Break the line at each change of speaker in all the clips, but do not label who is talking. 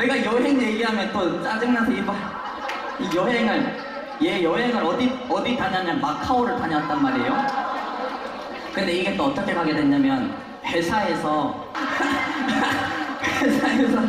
내가 여행 얘기하면 또 짜증나서 이봐. 이 여행을 얘 여행을 어디 어디 다녔냐 마카오를 다녔단 말이에요. 근데 이게 또 어떻게 가게 됐냐면 회사에서 회사에서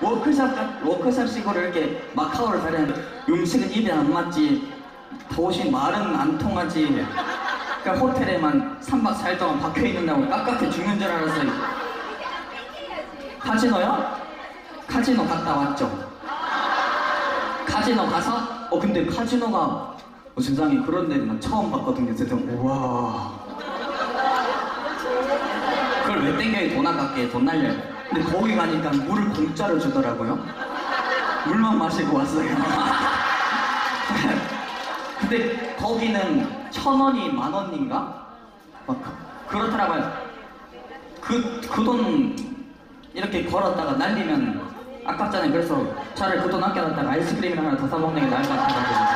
워크샵 같- 워크샵식으로 이렇게 마카오를 다녔는데 음식은 입에 안 맞지 도시 말은 안 통하지 그러니까 호텔에만 3박 4일 동안 박혀 있는다고 깝깝해 죽는 줄 알았어요. 카지노요? 카지노 갔다 왔죠. 카지노 가서 어 근데 카지노가 어, 세상에 그런 데는 처음 봤거든요. 그래서 우와 그걸 왜 땡겨요? 돈 아깝게 돈 날려요. 근데 거기 가니까 물을 공짜로 주더라고요. 물만 마시고 왔어요. 근데 거기는 천 원이 만 원인가? 막 그- 그렇더라고요. 그, 그 돈 이렇게 걸었다가 날리면 아깝잖아요. 그래서 차라리 그돈 아껴놨다가 아이스크림을 하나 더 사먹는 게 나을 것 같아가지고.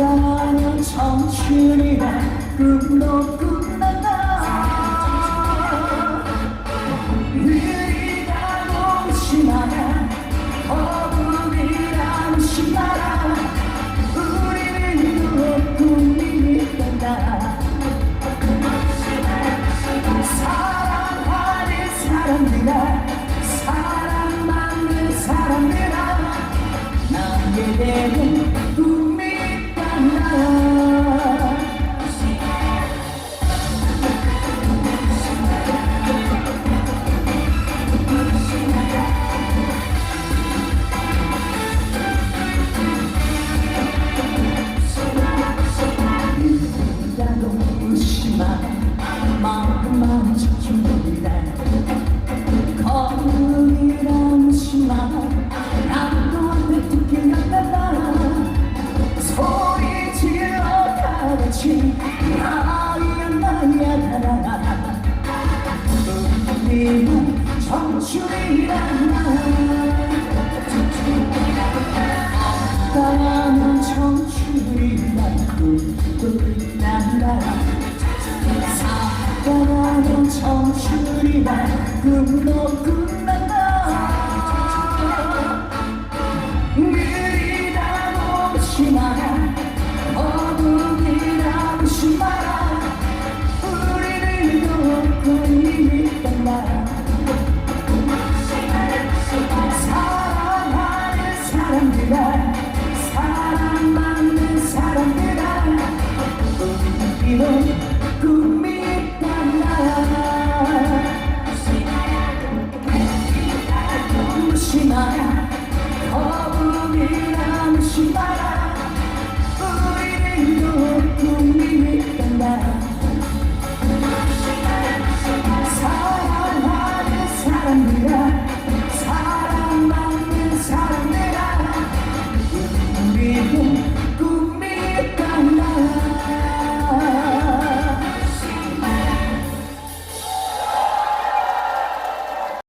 사랑하면 청춘이라 꿈도 끝 나에게는 꿈 청춘이란다 사랑은 청춘이란 꿈도 난다 사랑은 청춘이란 꿈도 끝난다